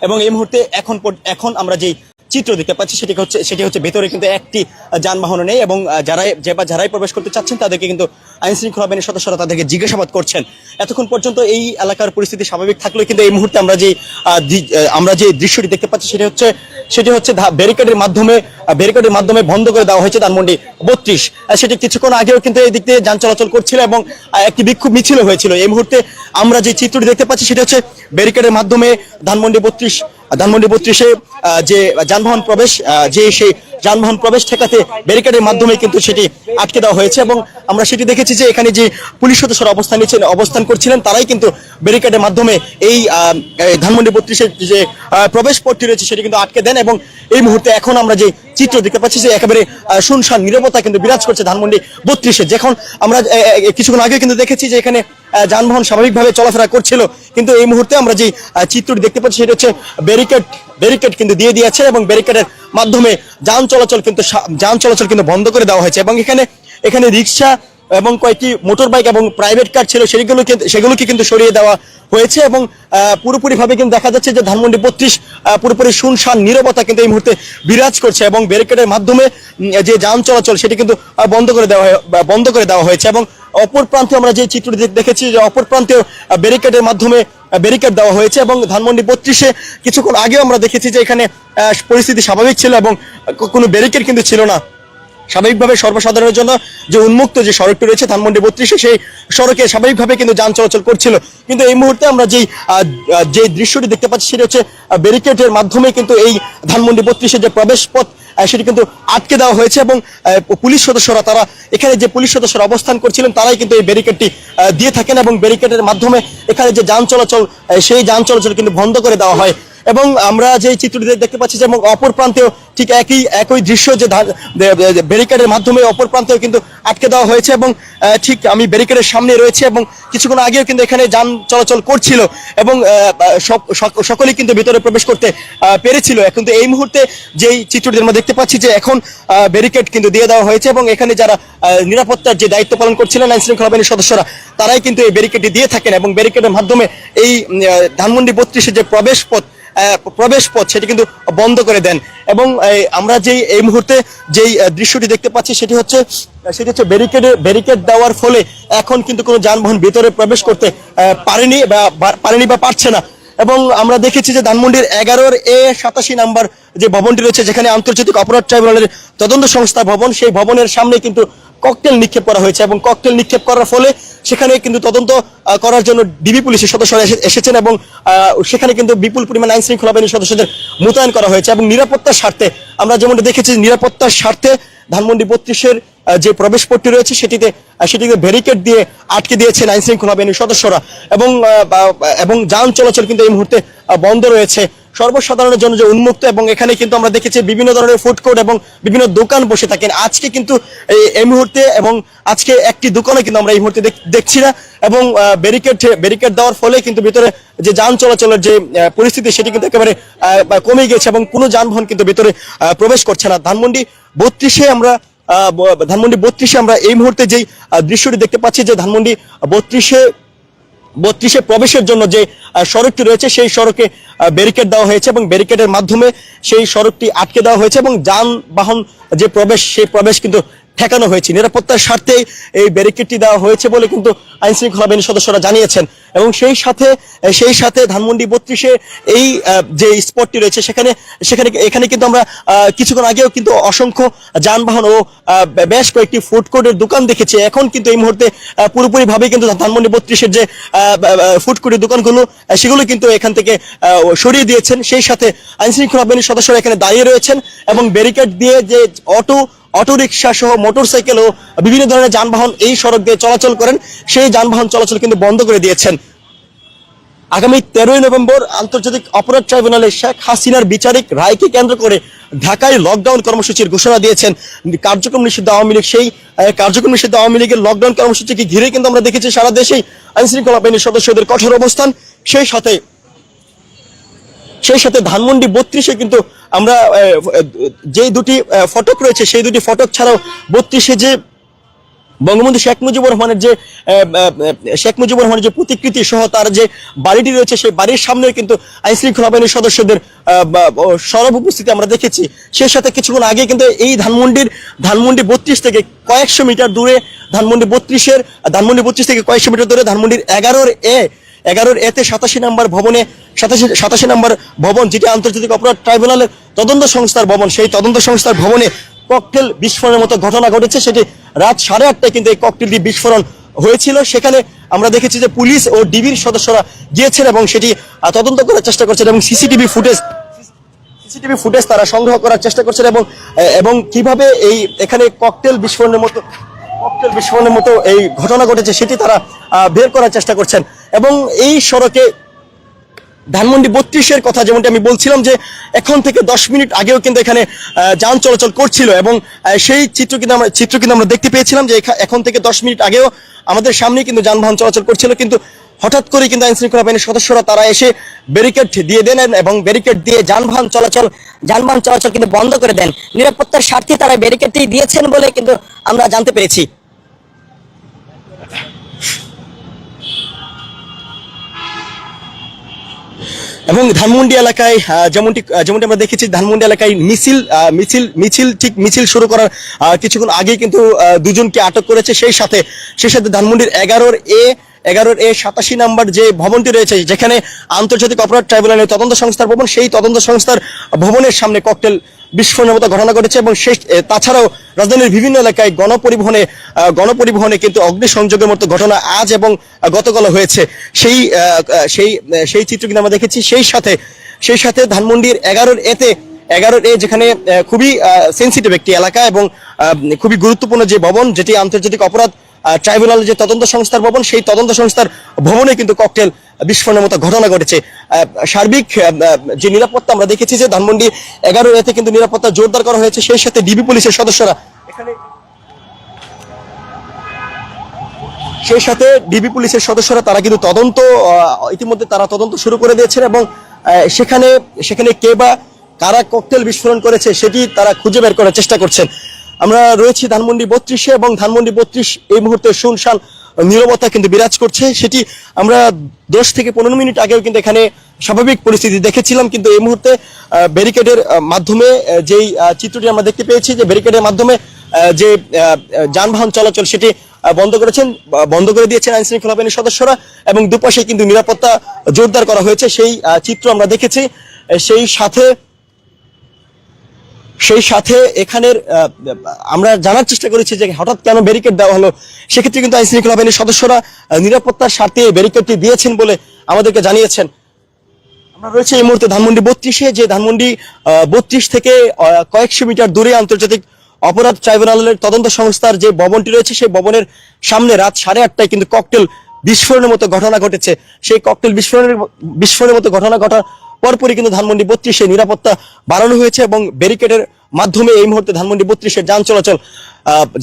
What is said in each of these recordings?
এবং এই মুহূর্তে এখন এখন আমরা যেই চিত্র দেখতে পাচ্ছি, সেটি হচ্ছে সেটি হচ্ছে ভেতরে কিন্তু একটি যানবাহন নেই এবং যারাই, যে বা যারাই প্রবেশ করতে চাচ্ছেন, তাদেরকে কিন্তু আইন শৃঙ্খলা বাহিনীর সদস্যরা তাদেরকে জিজ্ঞাসাবাদ করছেন। এতক্ষণ পর্যন্ত এই এলাকার পরিস্থিতি স্বাভাবিক থাকলেও কিন্তু এই মুহূর্তে আমরা যে আমরা যে দৃশ্যটি দেখতে পাচ্ছি, সেটি হচ্ছে সেটি হচ্ছে ব্যারিকেডের মাধ্যমে ব্যারিকেডের মাধ্যমে বন্ধ করে দেওয়া হয়েছে ধানমন্ডি বত্রিশ। সেটি কিছুক্ষণ আগেও কিন্তু এই দিক দিয়ে যান চলাচল করছিল এবং একটি বিক্ষোভ মিছিল হয়েছিল। এই মুহূর্তে আমরা যে চিত্রটি দেখতে পাচ্ছি, সেটা হচ্ছে ব্যারিকেডের মাধ্যমে ধানমন্ডি বত্রিশ ধানমন্ডি বত্রিশে যে যানবাহন প্রবেশ যে সেই যানবাহন প্রবেশ ঠেকাতে ব্যারিকেডের মাধ্যমে কিন্তু সেটি আটকে দেওয়া হয়েছে এবং আমরা সেটি দেখেছি যে এখানে যে পুলিশ সদস্যরা অবস্থান নিয়েছেন অবস্থান করছিলেন, তারাই কিন্তু ব্যারিকেডের মাধ্যমে এই ধানমন্ডি বত্রিশের যে প্রবেশ পথটি রয়েছে সেটি কিন্তু আটকে দেন এবং এই মুহূর্তে এখন আমরা যে চিত্র দেখতে পাচ্ছি যে একেবারে শুনশান, নিরবতা কিন্তু বিরাজ করছে ধানমন্ডি বত্রিশে। যখন আমরা কিছুক্ষণ আগে কিন্তু দেখেছি যে এখানে যানবাহন স্বাভাবিকভাবে চলাফেরা করছিল। কিন্তু এই মুহূর্তে আমরা যে চিত্রটি দেখতে পাচ্ছি সেটা হচ্ছে ব্যারিকেড ব্যারিকেড কিন্তু দিয়ে দিয়েছে এবং ব্যারিকেডের মাধ্যমে যান চলাচল কিন্তু যান চলাচল কিন্তু বন্ধ করে দেওয়া হয়েছে। এবং এখানে এখানে রিক্সা এবং কয়েকটি মোটর বাইক এবং প্রাইভেট কার ছিল, সেগুলোকে সেগুলোকে কিন্তু সরিয়ে দেওয়া হয়েছে এবং পুরোপুরি ভাবে কিন্তু দেখা যাচ্ছে যে ধানমন্ডি বত্রিশ পুরোপুরি শুনশান, নীরবতা কিন্তু এই মুহূর্তে বিরাজ করছে এবং ব্যারিকেডের মাধ্যমে যে যান চলাচল সেটি কিন্তু বন্ধ করে দেওয়া বন্ধ করে দেওয়া হয়েছে এবং অপর প্রান্তে আমরা যে চিত্রটি দেখ- দেখেছি যে অপর প্রান্তেও ব্যারিকেডের মাধ্যমে ব্যারিকেড দেওয়া হয়েছে এবং ধানমন্ডি বত্রিশে কিছুক্ষণ আগেও আমরা দেখেছি যে এখানে পরিস্থিতি স্বাভাবিক ছিল এবং কোনো ব্যারিকেড কিন্তু ছিল না। স্বাভাবিকভাবে সর্বসাধারণের জন্য যে উন্মুক্ত যে সড়কটি রয়েছে ধানমন্ডি বত্রিশে, সেই সড়কে স্বাভাবিকভাবে কিন্তু যান চলাচল করছিল। কিন্তু এই মুহূর্তে আমরা যেই যে দৃশ্যটি দেখতে পাচ্ছি সেটা হচ্ছে ব্যারিকেডের মাধ্যমে কিন্তু এই ধানমন্ডি বত্রিশে যে প্রবেশ পথ সেটি কিন্তু আটকে দেওয়া হয়েছে এবং পুলিশ সদস্যরা তারা এখানে যে পুলিশ সদস্যরা অবস্থান করছিলেন, তারাই কিন্তু এই ব্যারিকেডটি দিয়ে থাকেন এবং ব্যারিকেডের মাধ্যমে এখানে যে যান চলাচল সেই যান চলাচল কিন্তু বন্ধ করে দেওয়া হয়। এবং আমরা যে চিত্রটি দেখতে পাচ্ছি যে এবং অপর প্রান্তেও ঠিক একই একই দৃশ্য যে ব্যারিকেডের মাধ্যমে অপর প্রান্তেও কিন্তু আটকে দেওয়া হয়েছে এবং ঠিক আমি ব্যারিকেডের সামনে রয়েছে এবং কিছুক্ষণ আগেও কিন্তু এখানে যান চলাচল করছিল এবং সকলেই কিন্তু ভিতরে প্রবেশ করতে পেরেছিল। এখন তো এই মুহূর্তে যেই চিত্রটি আমরা দেখতে পাচ্ছি যে এখন ব্যারিকেড কিন্তু দিয়ে দেওয়া হয়েছে এবং এখানে যারা নিরাপত্তার যে দায়িত্ব পালন করছিলেন আইন শৃঙ্খলা বাহিনীর সদস্যরা, তারাই কিন্তু এই ব্যারিকেডটি দিয়ে থাকেন এবং ব্যারিকেডের মাধ্যমে এই ধানমন্ডি বত্রিশের যে প্রবেশ পথ প্রবেশ পথ, সেটি কিন্তু বন্ধ করে দেন। এবং আমরা যেই, এই মুহূর্তে যেই দৃশ্যটি দেখতে পাচ্ছি, সেটি হচ্ছে সেটি হচ্ছে ব্যারিকেডে ব্যারিকেড দেওয়ার ফলে এখন কিন্তু কোনো যানবাহন ভিতরে প্রবেশ করতে পারেনি বা পারেনি বা পারছে না। এবং আমরা দেখেছি যে ধানমন্ডির এগারোর এ সাতাশি নাম্বার যে ভবনটি রয়েছে, যেখানে আন্তর্জাতিক অপরাধ ট্রাইব্যুনালের তদন্ত সংস্থা ভবন, সেই ভবনের সামনে কিন্তু ককটেল নিক্ষেপ করা হয়েছে এবং ককটেল নিক্ষেপ করার ফলে সেখানে কিন্তু তদন্ত করার জন্য ডিবি পুলিশের সদস্যরা এসে- এসেছেন এবং সেখানে কিন্তু বিপুল পরিমাণ আইন শৃঙ্খলা বাহিনীর সদস্যদের মোতায়েন করা হয়েছে এবং নিরাপত্তার স্বার্থে আমরা যেমনটা দেখেছি, নিরাপত্তার স্বার্থে ধানমন্ডি বত্রিশের যে প্রবেশ পথটি রয়েছে সেটিতে সেটিকে ব্যারিকেড দিয়ে আটকে দিয়েছেন আইন শৃঙ্খলা বাহিনীর সদস্যরা এবং এবং যান চলাচল কিন্তু এই মুহূর্তে বন্ধ রয়েছে। সর্বসাধারণের জন্য যে উন্মুক্ত এবং এখানে কিন্তু আমরা দেখেছি বিভিন্ন ধরনের ফুড কোর্ট এবং বিভিন্ন দোকান বসে থাকেন। আজকে কিন্তু এই মুহূর্তে এবং আজকে একটি দোকানে কিন্তু আমরা এই মুহূর্তে দেখছি না এবং ব্যারিকেড ব্যারিকেড দেওয়ার ফলে কিন্তু ভিতরে যে যান চলাচলের যে পরিস্থিতি সেটি কিন্তু একেবারে কমে গেছে এবং কোনো যানবাহন কিন্তু ভিতরে প্রবেশ করছে না। ধানমন্ডি বত্রিশে আমরা ধানমন্ডি বত্রিশে আমরা এই মুহূর্তে যেই দৃশ্যটি দেখতে পাচ্ছি যে ধানমন্ডি বত্রিশে বত্রিশে প্রবেশের জন্য যে সড়কটি রয়েছে, সেই সড়কে ব্যারিকেড দেওয়া হয়েছে এবং ব্যারিকেডের মাধ্যমে সেই সড়কটি আটকে দেওয়া হয়েছে এবং যানবাহন যে প্রবেশ, সেই প্রবেশ কিন্তু ঠেকানো হয়েছে। নিরাপত্তার স্বার্থে এই ব্যারিকেডটি দেওয়া হয়েছে বলে কিন্তু আইন শৃঙ্খলা বাহিনীর সদস্যরা জানিয়েছেন। এবং সেই সাথে সেই সাথে ধানমন্ডি বত্রিশে এই যে স্পটটি রয়েছে সেখানে সেখানে এখানে কিন্তু আমরা কিছুক্ষণ আগেও কিন্তু অসংখ্য যানবাহন ও বেশ কয়েকটি ফুড কোর্টের দোকান দেখেছি। এখন কিন্তু এই মুহূর্তে আহ, পুরোপুরি ভাবে কিন্তু ধানমন্ডি বত্রিশের যে ফুড কোর্টের দোকানগুলো সেগুলো কিন্তু এখান থেকে সরিয়ে দিয়েছেন। সেই সাথে আইন শৃঙ্খলা বাহিনীর সদস্যরা এখানে দাঁড়িয়ে রয়েছেন এবং ব্যারিকেড দিয়ে যে অটো অটো রিক্সা সহ মোটরসাইকেল ও বিভিন্ন ধরনের যানবাহন এই সড়ক দিয়ে চলাচল করেন। সেই যানবাহন চলাচল কিন্তু বন্ধ করে দিয়েছেন। আগামী তেরোই নভেম্বর আন্তর্জাতিক অপরাধ ট্রাইব্যুনালে শেখ হাসিনার বিচারিক রায়কে কেন্দ্র করে ঢাকায় লকডাউন কর্মসূচির ঘোষণা দিয়েছেন। কার্যক্রম নিষিদ্ধ আওয়ামী লীগ সেই কার্যক্রম নিষিদ্ধ আওয়ামী লীগের লকডাউন কর্মসূচিকে ঘিরে কিন্তু আমরা দেখেছি সারা দেশেই আইন শৃঙ্খলা বাহিনীর সদস্যদের কঠোর অবস্থান। সেই সাথে সেই সাথে ধানমন্ডি বত্রিশে কিন্তু আমরা যেই দুটি ফটক রয়েছে, সেই দুটি ফটক ছাড়াও বত্রিশে যে বঙ্গবন্ধু শেখ মুজিবুর রহমানের যে শেখ মুজিবুর রহমানের যে প্রতিকৃতি সহ তার যে বাড়িটি রয়েছে, সেই বাড়ির সামনে কিন্তু আইন শৃঙ্খলা বাহিনীর সদস্যদের সরব উপস্থিতি আমরা দেখেছি। সেই সাথে কিছুক্ষণ আগে কিন্তু এই ধানমন্ডির, ধানমন্ডি বত্রিশ থেকে কয়েকশো মিটার দূরে ধানমন্ডি বত্রিশের, ধানমন্ডি বত্রিশ থেকে কয়েকশো মিটার দূরে ধানমন্ডির এগারোর এ এগারোর এতে সাতাশি নম্বর ভবনে সাতাশি সাতাশি নম্বর ভবন, যেটি আন্তর্জাতিক অপরাধ ট্রাইব্যুনালের তদন্ত সংস্থার ভবন, সেই তদন্ত সংস্থার ভবনে ককটেল বিস্ফোরণের মতো ঘটনা ঘটেছে। সেটি রাত সাড়ে আটটায় কিন্তু এই ককটেলটি বিস্ফোরণ হয়েছিল। সেখানে আমরা দেখেছি যে পুলিশ ও ডিবির সদস্যরা গিয়েছেন এবং সেটি তদন্ত করার চেষ্টা করছেন এবং সিসিটিভি ফুটেজ সিসিটিভি ফুটেজ তারা সংগ্রহ করার চেষ্টা করছেন এবং এবং কীভাবে এই এখানে ককটেল বিস্ফোরণের মতো ককটেল বিস্ফোরণের মতো এই ঘটনা ঘটেছে, সেটি তারা বের করার চেষ্টা করছেন। এবং এই সড়কে ধানমন্ডি বত্রিশের কথা যেমনটি আমি বলছিলাম যে, এখন থেকে দশ মিনিট আগেও কিন্তু এখানে যান চলাচল করছিল এবং সেই চিত্র কিন্তু আমরা, চিত্র কিন্তু আমরা দেখতে পেয়েছিলাম যে এখন থেকে দশ মিনিট আগেও আমাদের সামনে কিন্তু যানবাহন চলাচল করছিল। কিন্তু হঠাৎ করে কিন্তু আইন শৃঙ্খলা বাহিনীর সদস্যরা তারা এসে ব্যারিকেড দিয়ে দেন এবং ব্যারিকেড দিয়ে যানবাহন চলাচল যানবাহন চলাচল কিন্তু বন্ধ করে দেন। নিরাপত্তার স্বার্থে তারা ব্যারিকেডটি দিয়েছেন বলে কিন্তু আমরা জানতে পেরেছি। এবং ধানমন্ডি এলাকায় যেমনটি যেমনটি আমরা দেখেছি, ধানমন্ডি এলাকায় মিছিল মিছিল মিছিল, ঠিক মিছিল শুরু করার কিছুক্ষণ আগে কিন্তু দুজনকে আটক করেছে। সেই সাথে সেই সাথে ধানমন্ডির এগারোর এ এগারোর এ সাতাশি নাম্বার যে ভবনটি রয়েছে, যেখানে আন্তর্জাতিক অপরাধ ট্রাইব্যুনালের তদন্ত সংস্থার ভবন, সেই তদন্ত সংস্থার ভবনের সামনে ককটেল বিস্ফোরণের মতো ঘটনা ঘটেছে এবং সেই তাছাড়াও রাজধানীর বিভিন্ন এলাকায় গণপরিবহনে গণপরিবহনে কিন্তু অগ্নিসংযোগের মতো ঘটনা আজ এবং গতকাল হয়েছে। সেই সেই সেই চিত্র কিন্তু আমরা দেখেছি। সেই সাথে সেই সাথে ধানমন্ডির এগারোর এতে, এগারোর এ যেখানে খুবই সেন্সিটিভ একটি এলাকা এবং খুবই গুরুত্বপূর্ণ যে ভবন, যেটি আন্তর্জাতিক অপরাধ ট্রাইব্যুনাল যে তদন্ত সংস্থার ভবন, সেই তদন্ত সংস্থার ভবনে কিন্তু ককটেল বিস্ফোরণের মতো ঘটনা ঘটেছে। সার্বিক যে নিরাপত্তা আমরা দেখেছি যে ধানমন্ডি এগারো এতে কিন্তু নিরাপত্তা জোরদার করা হয়েছে, সেই সাথে ডিবি পুলিশের সদস্যরা এখানে সেই সাথে ডিবি পুলিশের সদস্যরা তারা কিন্তু তদন্ত ইতিমধ্যে তারা তদন্ত শুরু করে দিয়েছেন এবং সেখানে সেখানে কে বা কারা ককটেল বিস্ফোরণ করেছে সেটি তারা খুঁজে বের করার চেষ্টা করছেন। আমরা রয়েছি ধানমন্ডি বত্রিশে এবং ধানমন্ডি বত্রিশ এই মুহূর্তে শুনশান নীরবতা কিন্তু বিরাজ করছে। সেটি আমরা দশ থেকে পনেরো মিনিট আগেও কিন্তু এখানে স্বাভাবিক পরিস্থিতি দেখেছিলাম, কিন্তু এই মুহূর্তে ব্যারিকেডের মাধ্যমে যেই চিত্রটি আমরা দেখতে পেয়েছি, যে ব্যারিকেডের মাধ্যমে যে যানবাহন চলাচল সেটি বন্ধ করেছেন বন্ধ করে দিয়েছেন আইন শৃঙ্খলা বাহিনীর সদস্যরা এবং দুপাশে কিন্তু নিরাপত্তা জোরদার করা হয়েছে। সেই চিত্র আমরা দেখেছি। সেই সাথে সেই সাথে এখানের আমরা জানার চেষ্টা করেছি যে হঠাৎ কেন ব্যারিকেড দেওয়া হলো। সেক্ষেত্রে কিন্তু আইন শৃঙ্খলা বাহিনীর সদস্যরা নিরাপত্তার স্বার্থে ব্যারিকেডটি দিয়েছেন বলে আমাদেরকে জানিয়েছেন। আমরা রয়েছে এই মুহূর্তে ধানমন্ডি বত্রিশে, যে ধানমন্ডি বত্রিশ থেকে কয়েকশো মিটার দূরে আন্তর্জাতিক অপরাধ ট্রাইব্যুনালের তদন্ত সংস্থার যে ভবনটি রয়েছে, সেই ভবনের সামনে রাত সাড়ে আটটায় কিন্তু ককটেল বিস্ফোরণের মতো ঘটনা ঘটেছে। সেই ককটেল বিস্ফোরণের বিস্ফোরণের মতো ঘটনা ঘটার পরপরই কিন্তু ধানমন্ডি বত্রিশে নিরাপত্তা বাড়ানো হয়েছে এবং ব্যারিকেডের মাধ্যমে এই মুহূর্তে ধানমন্ডি বত্রিশের যান চলাচল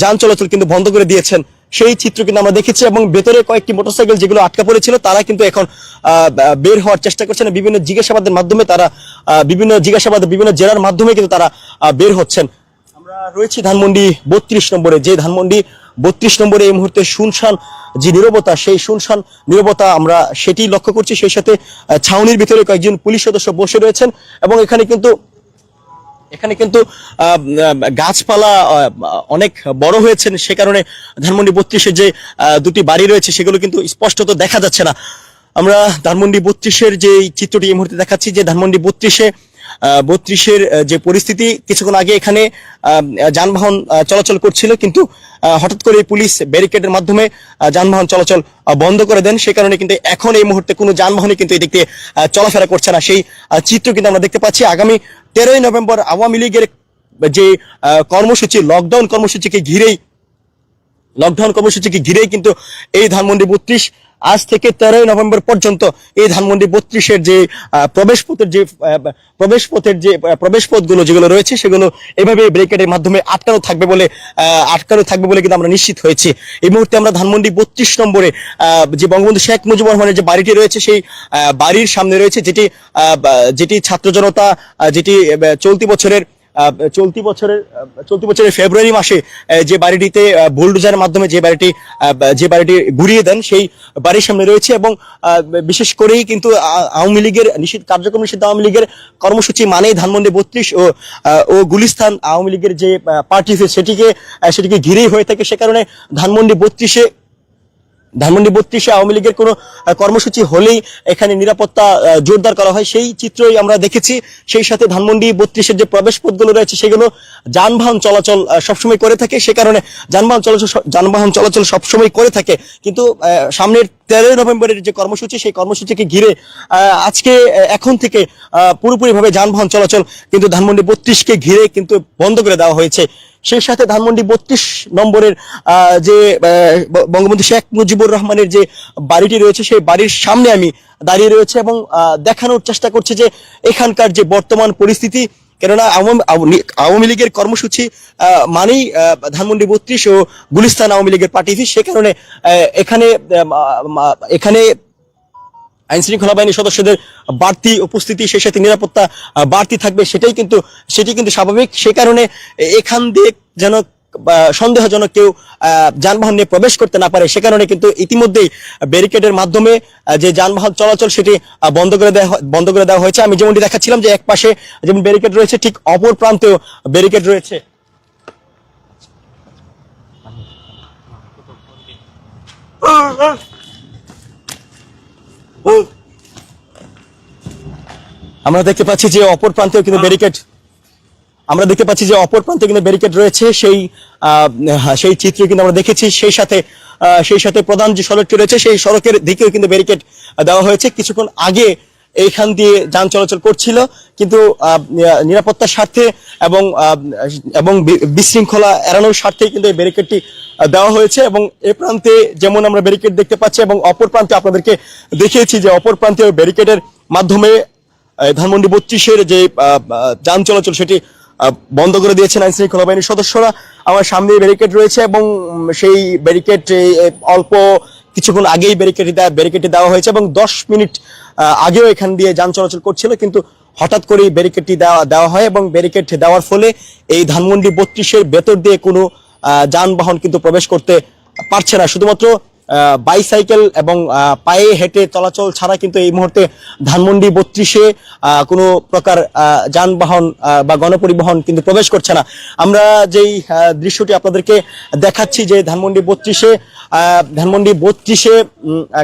যান চলাচল কিন্তু বন্ধ করে দিয়েছেন। সেই চিত্র কিন্তু আমরা দেখেছি এবং ভেতরে কয়েকটি মোটরসাইকেল যেগুলো আটকা পড়েছিল, তারা কিন্তু এখন বের হওয়ার চেষ্টা করছেন বিভিন্ন জিজ্ঞাসাবাদের মাধ্যমে তারা বিভিন্ন জিজ্ঞাসাবাদ, বিভিন্ন জেলার মাধ্যমে কিন্তু তারা বের হচ্ছেন। আমরা রয়েছি ধানমন্ডি বত্রিশ নম্বরে, যে ধানমন্ডি বত্রিশ নম্বরে এই মুহূর্তে শুনশান যে নীরবতা, সেই শুনশান নীরবতা আমরা সেটি লক্ষ্য করছি, সেই সাথে ছাউনির ভিতরে কয়েকজন পুলিশ সদস্য বসে রয়েছেন এবং এখানে কিন্তু এখানে কিন্তু গাছপালা অনেক বড় হয়েছেন। সে কারণে ধানমন্ডি বত্রিশের যে দুটি বাড়ি রয়েছে, সেগুলো কিন্তু স্পষ্টত দেখা যাচ্ছে না। আমরা ধানমন্ডি বত্রিশের যে চিত্রটি এই মুহূর্তে দেখাচ্ছি যে ধানমন্ডি বত্রিশে বত্রিশের যে পরিস্থিতি কিছুক্ষণ আগে এখানে যানবাহন চলাচল করছিল কিন্তু হঠাৎ করে পুলিশ ব্যারিকেডের মাধ্যমে যানবাহন চলাচল বন্ধ করে দেন। সে কারণে কিন্তু এখন এই মুহূর্তে কোনো যানবাহনই কিন্তু এদিকে আহ, চলাফেরা করছে না। সেই চিত্র কিন্তু আমরা দেখতে পাচ্ছি। আগামী তেরোই নভেম্বর আওয়ামী লীগের যে কর্মসূচি লকডাউন কর্মসূচিকে ঘিরেই লকডাউন কর্মসূচিকে ঘিরেই কিন্তু এই ধানমন্ডি বত্রিশ আজ থেকে তেরোই নভেম্বর পর্যন্ত এই ধানমন্ডি বত্রিশের যে আহ, প্রবেশ পথের যে আহ, প্রবেশ পথের যে আহ, প্রবেশ পথগুলো যেগুলো রয়েছে সেগুলো এভাবে ব্রেকেটের মাধ্যমে আটকানো থাকবে বলে আটকানো থাকবে বলে কিন্তু আমরা নিশ্চিত হয়েছি। এই মুহূর্তে আমরা ধানমন্ডি বত্রিশ নম্বরে যে বঙ্গবন্ধু শেখ মুজিবুর রহমানের যে বাড়িটি রয়েছে সেই বাড়ির সামনে রয়েছে যেটি যেটি ছাত্র জনতা যেটি চলতি বছরের চলতি বছরের চলতি বছরের ফেব্রুয়ারি মাসে যে বাড়িটিতে বুলডোজারের মাধ্যমে যে বাড়িটি যে বাড়িটি ঘুরিয়ে দেন, সেই বাড়ির সামনে রয়েছে এবং বিশেষ করেই কিন্তু আওয়ামী লীগের নিষিদ্ধ, কার্যক্রম নিষিদ্ধ আওয়ামী লীগের কর্মসূচি মানেই ধানমন্ডি বত্রিশ ও ও গুলিস্তান আওয়ামী লীগের যে পার্টি সেটিকে সেটিকে ঘিরেই হয়ে থাকে। সে কারণে ধানমন্ডি বত্রিশে ধানমন্ডি বত্রিশে আওয়ামী লীগের কোনো কর্মসূচি হলেই এখানে নিরাপত্তা জোরদার করা হয়। সেই চিত্রই আমরা দেখেছি। সেই সাথে ধানমন্ডি বত্রিশের যে প্রবেশ পথগুলো রয়েছে, সেগুলো যানবাহন চলাচল সবসময় করে থাকে। সে কারণে যানবাহন চলাচল যানবাহন চলাচল সবসময় করে থাকে। কিন্তু সামনের তেরোই নভেম্বরের যে কর্মসূচি, সেই কর্মসূচিকে ঘিরে আজকে এখন থেকে পুরোপুরিভাবে যানবাহন চলাচল কিন্তু ধানমন্ডি বত্রিশকে ঘিরে কিন্তু বন্ধ করে দেওয়া হয়েছে। সেই সাথে ধানমন্ডি বত্রিশ নম্বরের যে বঙ্গবন্ধু শেখ মুজিবুর রহমানের যে বাড়িটি রয়েছে, সেই বাড়ির সামনে আমি দাঁড়িয়ে রয়েছে এবং দেখানোর চেষ্টা করছে যে এখানকার যে বর্তমান পরিস্থিতি। কেননা আওয়ামী লীগের কর্মসূচি মানেই ধানমন্ডি বত্রিশ ও গুলিস্তান আওয়ামী লীগের পার্টি। সে কারণে এখানে এখানে আইন শৃঙ্খলা বাহিনীর সদস্যদের বাড়তি উপস্থিতি, সেই সাথে নিরাপত্তা বাড়তি থাকবে, সেটাই কিন্তু, সেটি কিন্তু স্বাভাবিক। সে কারণে এখান দিয়ে যেন সন্দেহজনক কেউ যানবাহন নিয়ে প্রবেশ করতে না পারে, সে কারণে কিন্তু ইতিমধ্যেই ব্যারিকেডের মাধ্যমে যে যানবাহন চলাচল সেটি বন্ধ করে দেওয়া বন্ধ করে দেওয়া হয়েছে। আমি যেমনটি দেখাচ্ছিলাম যে এক পাশে যেমন ব্যারিকেড রয়েছে, ঠিক অপর প্রান্তেও ব্যারিকেড রয়েছে। আমরা দেখতে পাচ্ছি যে অপর প্রান্তেও কিন্তু ব্যারিকেড আমরা দেখতে পাচ্ছি যে অপর প্রান্তে কিন্তু ব্যারিকেড রয়েছে। সেই আহ, সেই চিত্র কিন্তু আমরা দেখেছি। সেই সাথে সেই সাথে প্রধান যে সড়কটি রয়েছে সেই সড়কের দিকেও কিন্তু ব্যারিকেড দেওয়া হয়েছে। কিছুক্ষণ আগে এইখান দিয়ে যান চলাচল করছিল, কিন্তু নিরাপত্তার স্বার্থে এবং এবং বিশৃঙ্খলা এড়ানোর স্বার্থে কিন্তু এই ব্যারিকেডটি দেওয়া হয়েছে এবং এ প্রান্তে যেমন আমরা ব্যারিকেড দেখতে পাচ্ছি এবং অপর প্রান্তে আপনাদেরকে দেখিয়েছি যে অপর প্রান্তে ওই ব্যারিকেডের মাধ্যমে ধানমন্ডি বত্রিশের যে যান চলাচল সেটি বন্ধ করে দিয়েছেন আইন শৃঙ্খলা বাহিনীর সদস্যরা। আমার সামনে ব্যারিকেড রয়েছে এবং সেই ব্যারিকেড অল্প কিছুক্ষণ আগেই ব্যারিকেড ব্যারিকেডটি দেওয়া হয়েছে এবং দশ মিনিট আগেও এখান দিয়ে যান চলাচল করছিল, কিন্তু হঠাৎ করেই ব্যারিকেডটি দেওয়া দেওয়া হয় এবং ব্যারিকেড দেওয়ার ফলে এই ধানমন্ডি বত্রিশের ভেতর দিয়ে কোনো যানবাহন কিন্তু প্রবেশ করতে পারছে না। শুধুমাত্র বাইসাইকেল এবং পায়ে হেঁটে চলাচল ছাড়া কিন্তু এই মুহূর্তে ধানমন্ডি বত্রিশে কোনো প্রকার যানবাহন বা গণপরিবহন কিন্তু প্রবেশ করছে না। আমরা যেই দৃশ্যটি আপনাদেরকে দেখাচ্ছি যে ধানমন্ডি বত্রিশে ধানমন্ডি বত্রিশে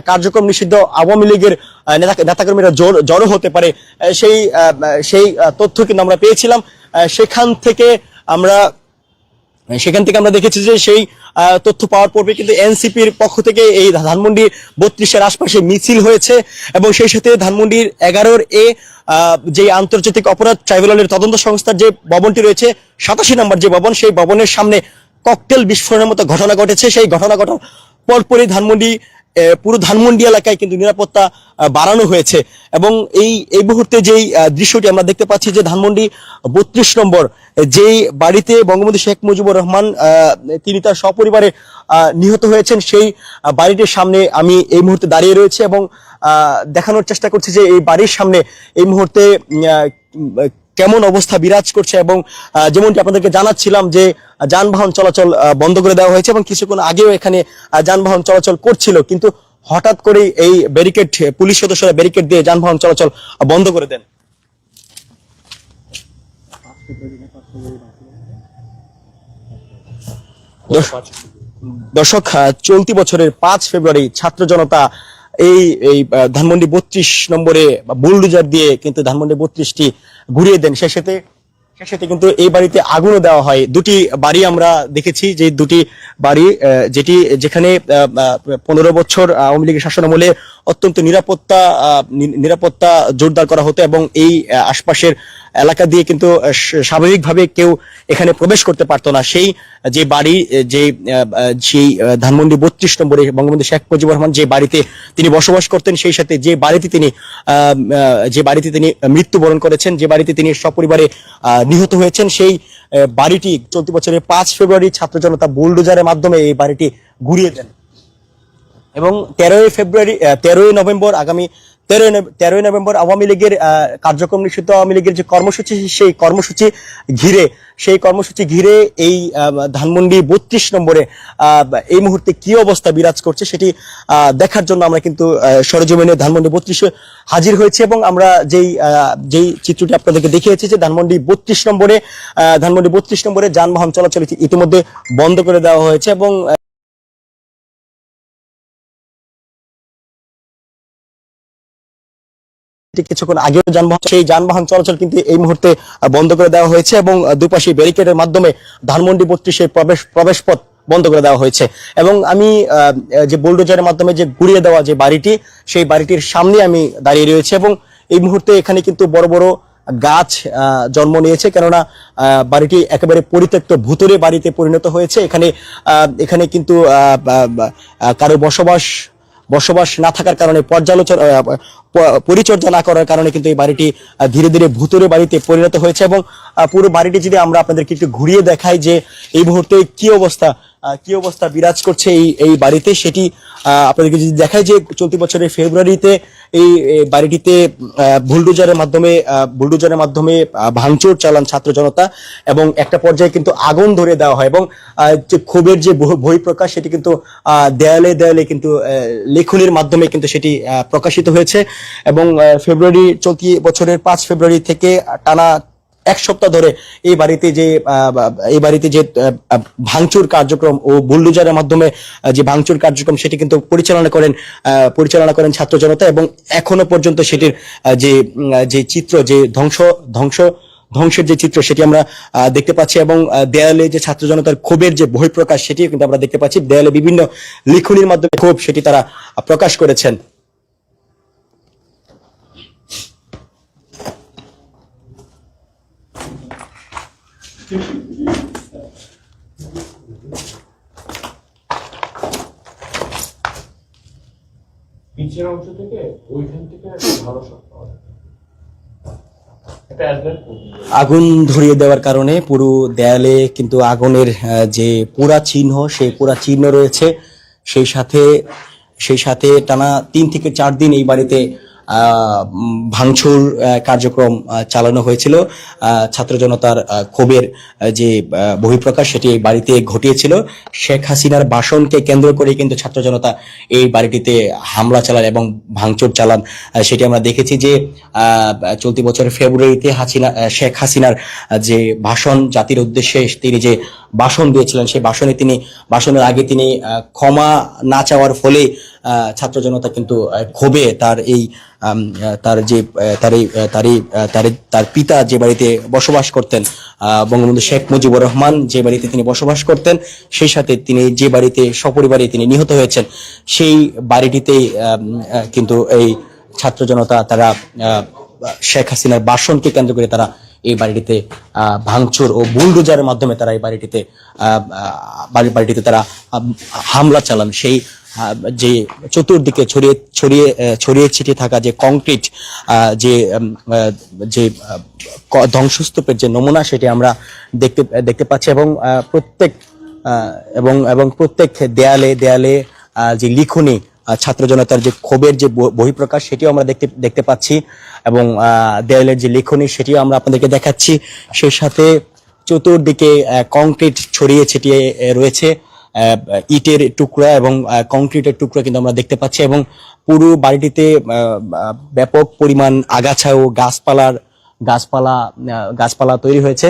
কার্যক্রম নিষিদ্ধ আওয়ামী লীগের নেতা নেতাকর্মীরা জড়- জড়ো হতে পারে। সেই সেই তথ্য কিন্তু আমরা পেয়েছিলাম। সেখান থেকে আমরা সেখান থেকে আমরা দেখেছি যে সেই তথ্য পাওয়ার পূর্বে কিন্তু এনসিপির পক্ষ থেকে এই ধানমন্ডি বত্রিশের আশপাশে মিছিল হয়েছে এবং সেই সাথে ধানমন্ডির এগারোর এ যে আন্তর্জাতিক অপরাধ ট্রাইব্যুনালের তদন্ত সংস্থার যে ভবনটি রয়েছে, সাতাশি নম্বর যে ভবন, সেই ভবনের সামনে ককটেল বিস্ফোরণের মতো ঘটনা ঘটেছে। সেই ঘটনা ঘটার পরপরই ধানমন্ডি পুরো ধানমন্ডি এলাকায় কিন্তু নিরাপত্তা বাড়ানো হয়েছে। এবং এই এই মুহূর্তে যেই দৃশ্যটি আমরা দেখতে পাচ্ছি যে ধানমন্ডি বত্রিশ নম্বর, যেই বাড়িতে বঙ্গবন্ধু শেখ মুজিবুর রহমান তিনি তার সপরিবারে নিহত হয়েছেন, সেই বাড়িটির সামনে আমি এই মুহূর্তে দাঁড়িয়ে রয়েছে এবং দেখানোর চেষ্টা করছি যে এই বাড়ির সামনে এই মুহূর্তে কেমন অবস্থা বিরাজ করছে এবং যেমনটি আপনাদেরকে জানাচ্ছিলাম যে যানবাহন চলাচল বন্ধ করে দেওয়া হয়েছে এবং কিছুক্ষণ আগেও এখানে যানবাহন চলাচল করছিল। কিন্তু হঠাৎ করেই এই ব্যারিকেড, পুলিশ সদস্যরা ব্যারিকেড দিয়ে যানবাহন চলাচল বন্ধ করে দেন। দর্শক চলতি বছরের পাঁচ ফেব্রুয়ারি ছাত্র জনতা এই এই ধানমন্ডি বত্রিশ নম্বরে বুলডুজার দিয়ে কিন্তু ধানমন্ডি বত্রিশটি ঘুরিয়ে দেন। সে সাথে সে সাথে কিন্তু এই বাড়িতে আগুনও দেওয়া হয়। দুটি বাড়ি আমরা দেখেছি যে দুটি বাড়ি যেটি, যেখানে পনেরো বছর আওয়ামী লীগের শাসন আমলে অত্যন্ত নিরাপত্তা নিরাপত্তা জোরদার করা হতো এবং এই আশপাশের এলাকা দিয়ে কিন্তু স্বাভাবিকভাবে কেউ এখানে প্রবেশ করতে পারতো না। সেই, যে বাড়ি, যে সেই ধানমন্ডি বত্রিশ নম্বরে বঙ্গবন্ধু শেখ মুজিবুর রহমান যে বাড়িতে তিনি বসবাস করতেন, সেই সাথে যে বাড়িতে তিনি যে বাড়িতে তিনি মৃত্যুবরণ করেছেন, যে বাড়িতে তিনি সপরিবারে নিহত হয়েছেন, সেই বাড়িটি চলতি বছরের পাঁচ ফেব্রুয়ারি ছাত্র জনতা বুলডোজারের মাধ্যমে এই বাড়িটি ঘুরিয়ে দেন। এবং তেরোই ফেব্রুয়ারি তেরোই নভেম্বর আগামী তেরোই তেরোই নভেম্বর আওয়ামী লীগের কার্যক্রম নিষিদ্ধ আওয়ামী লীগের যে কর্মসূচি, সেই কর্মসূচি ঘিরে, সেই কর্মসূচি ঘিরে এই ধানমন্ডি বত্রিশ নম্বরে এই মুহূর্তে কি অবস্থা বিরাজ করছে সেটি দেখার জন্য আমরা কিন্তু সরেজমিনে ধানমন্ডি বত্রিশে হাজির হয়েছে এবং আমরা যেই যেই চিত্রটি আপনাদেরকে দেখিয়েছি যে ধানমন্ডি বত্রিশ নম্বরে ধানমন্ডি বত্রিশ নম্বরে যানবাহন চলাচল ইতিমধ্যে বন্ধ করে দেওয়া হয়েছে এবং কিছুক্ষণ আগেও যানবাহন, সেই যানবাহন চলাচল কিন্তু এই মুহূর্তে বন্ধ করে দেওয়া হয়েছে এবং দুপাশে ব্যারিকেডের মাধ্যমে ধানমন্ডি বত্রিশের প্রবেশ প্রবেশ পথ বন্ধ করে দেওয়া হয়েছে। এবং আমি যে বুলডোজারের মাধ্যমে যে গুড়িয়ে দেওয়া যে বাড়িটি, সেই বাড়িটির সামনে আমি দাঁড়িয়ে রয়েছে এবং এই মুহূর্তে এখানে কিন্তু বড় বড় গাছ জন্ম নিয়েছে। কেননা বাড়িটি একেবারে পরিত্যক্ত ভূতরে বাড়িতে পরিণত হয়েছে। এখানে এখানে কিন্তু কারও বসবাস বসবাস না থাকার কারণে পর্যালোচনা পরিচর্যা না করার কারণে কিন্তু এই বাড়িটি ধীরে ধীরে ভূতুরে বাড়িতে পরিণত হয়েছে এবং পুরো বাড়িটি যদি আমরা আপনাদেরকে একটু ঘুরিয়ে দেখাই যে এই মুহূর্তে কি অবস্থা কি অবস্থা বিরাজ করছে এই এই বাড়িতে, সেটি আপনাদেরকে যদি দেখাই যে চলতি বছরের ফেব্রুয়ারিতে এই বাড়িটিতে বুলডোজারের মাধ্যমে বুলডোজারের মাধ্যমে ভাঙচুর চালান ছাত্র জনতা এবং একটা পর্যায়ে কিন্তু আগুন ধরে দেওয়া হয় এবং যে ক্ষোভের যে বহ- বহিঃপ্রকাশ সেটি কিন্তু দেয়ালে দেয়ালে কিন্তু লেখনির মাধ্যমে কিন্তু সেটি প্রকাশিত হয়েছে। এবং ফেব্রুয়ারি চলতি বছরের পাঁচ ফেব্রুয়ারি থেকে টানা এক সপ্তাহ ধরে এই বাড়িতে যে এই বাড়িতে যে ভাঙচুর কার্যক্রম ও বুলডোজারের মাধ্যমে যে ভাঙচুর কার্যক্রম সেটি কিন্তু পরিচালনা করেন পরিচালনা করেন ছাত্র জনতা এবং এখনও পর্যন্ত সেটির যে যে চিত্র, যে ধ্বংস ধ্বংস, ধ্বংসের যে চিত্র সেটি আমরা দেখতে পাচ্ছি এবং দেয়ালে যে ছাত্র জনতার ক্ষোভের যে বহিঃপ্রকাশ সেটিও কিন্তু আমরা দেখতে পাচ্ছি। দেয়ালে বিভিন্ন লিখনির মাধ্যমে ক্ষোভ সেটি তারা প্রকাশ করেছেন। অংশ থেকে ওইখান থেকে ভালো আগুন ধরিয়ে দেওয়ার কারণে পুরো দেয়ালে কিন্তু আগুনের যে পোড়া চিহ্ন, সেই পোড়া চিহ্ন রয়েছে। সেই সাথে সেই সাথে টানা তিন থেকে চার দিন এই বাড়িতে ভাঙচুর কার্যক্রম চালানো হয়েছিল। ছাত্র জনতার ক্ষোভের যে বহিঃপ্রকাশ সেটি এই বাড়িতে ঘটিয়েছিল। শেখ হাসিনার ভাষণকে কেন্দ্র করে কিন্তু ছাত্র জনতা এই বাড়িটিতে হামলা চালান এবং ভাঙচুর চালান সেটি আমরা দেখেছি যে চলতি বছরের ফেব্রুয়ারিতে হাসিনা শেখ হাসিনার যে ভাষণ, জাতির উদ্দেশ্যে তিনি যে ভাষণ দিয়েছিলেন, সেই ভাষণে তিনি, ভাষণের আগে তিনি ক্ষমা না চাওয়ার ফলে ছাত্র জনতা কিন্তু ক্ষোভে তার এই তার যে তার এই তার এই তার তার পিতা যে বাড়িতে বসবাস করতেন বঙ্গবন্ধু শেখ মুজিবুর রহমান যে বাড়িতে তিনি বসবাস করতেন, সেই সাথে তিনি যে বাড়িতে, সপরিবারে তিনি নিহত হয়েছেন, সেই বাড়িটিতেই কিন্তু এই ছাত্র জনতা তারা শেখ হাসিনার বাসনকে কেন্দ্র করে তারা এই বাড়িটিতে ভাঙচুর ও বুলডোজারের মাধ্যমে তারা এই বাড়িটিতে বাড়িটিতে তারা হামলা চালান। সেই যে চতুর্দিকে ছড়িয়ে ছড়িয়ে ছড়িয়ে ছিটিয়ে থাকা যে কংক্রিট যে যে ধ্বংসস্তূপের যে নমুনা সেটি আমরা দেখতে দেখতে পাচ্ছি এবং প্রত্যেক এবং এবং প্রত্যেক দেয়ালে দেয়ালে যে লিখনি ছাত্র জনতার যে ক্ষোভের যে বহিঃপ্রকাশ সেটিও আমরা দেখতে দেখতে পাচ্ছি এবং দেয়ালের যে লিখনি সেটিও আমরা আপনাদেরকে দেখাচ্ছি। সেই সাথে চতুর্দিকে কংক্রিট ছড়িয়ে ছিটিয়ে রয়েছে। ইটের টুকরা এবং কংক্রিটের টুকরা কিন্তু আমরা দেখতে পাচ্ছি এবং পুরো বাড়িটিতে ব্যাপক পরিমাণ আগাছা ও গাছপালার, গাছপালা গাছপালা তৈরি হয়েছে।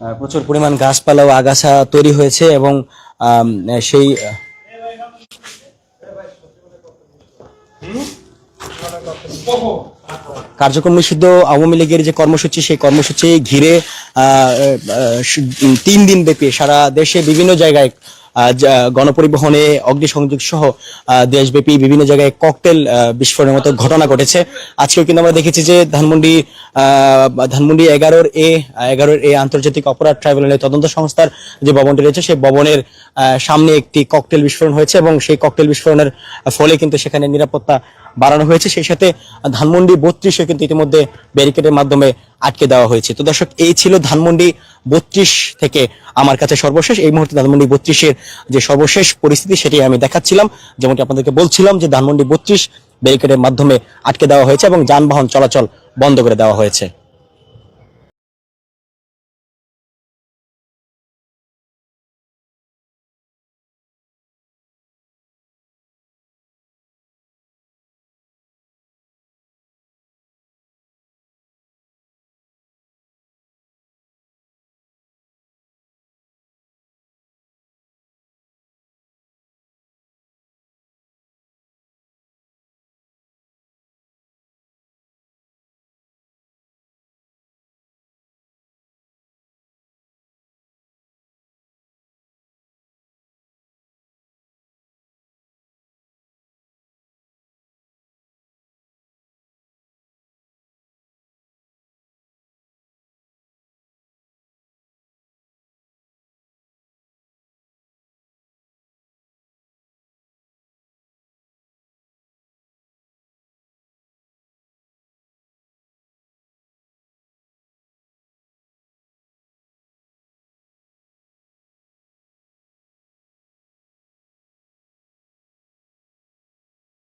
প্রচুর পরিমাণ গাছপালা ও আগাছা তৈরি হয়েছে এবং সেই কার্যক্রম নিষিদ্ধ আওয়ামী লীগের যে কর্মসূচি, সেই কর্মসূচি ঘিরে তিন দিন ব্যাপী সারা দেশে বিভিন্ন জায়গায় গণপরিবহনে অগ্নিসংযোগ সহ দেশব্যাপী বিভিন্ন জায়গায় ককটেল বিস্ফোরণের মতো ঘটনা ঘটেছে। আজকেও কিন্তু আমরা দেখেছি যে ধানমন্ডি ধানমন্ডি এগারোর এ এগারোর এ আন্তর্জাতিক অপরাধ ট্রাইব্যুনালের তদন্ত সংস্থার যে ভবনটি রয়েছে সেই ভবনের সামনে একটি ককটেল বিস্ফোরণ হয়েছে এবং সেই ককটেল বিস্ফোরণের ফলে কিন্তু সেখানে নিরাপত্তা বাড়ানো হয়েছে। সেই সাথে ধানমন্ডি বত্রিশে কিন্তু ইতিমধ্যে ব্যারিকেডের মাধ্যমে আটকে দেওয়া হয়েছে। তো দর্শক, এই ছিল ধানমন্ডি বত্রিশ থেকে আমার কাছে সর্বশেষ। এই মুহূর্তে ধানমন্ডি বত্রিশের যে সর্বশেষ পরিস্থিতি, সেটি আমি দেখাচ্ছিলাম। যেমনটি আপনাদেরকে বলছিলাম যে ধানমন্ডি বত্রিশ ব্যারিকেডের মাধ্যমে আটকে দেওয়া হয়েছে এবং যানবাহন চলাচল বন্ধ করে দেওয়া হয়েছে।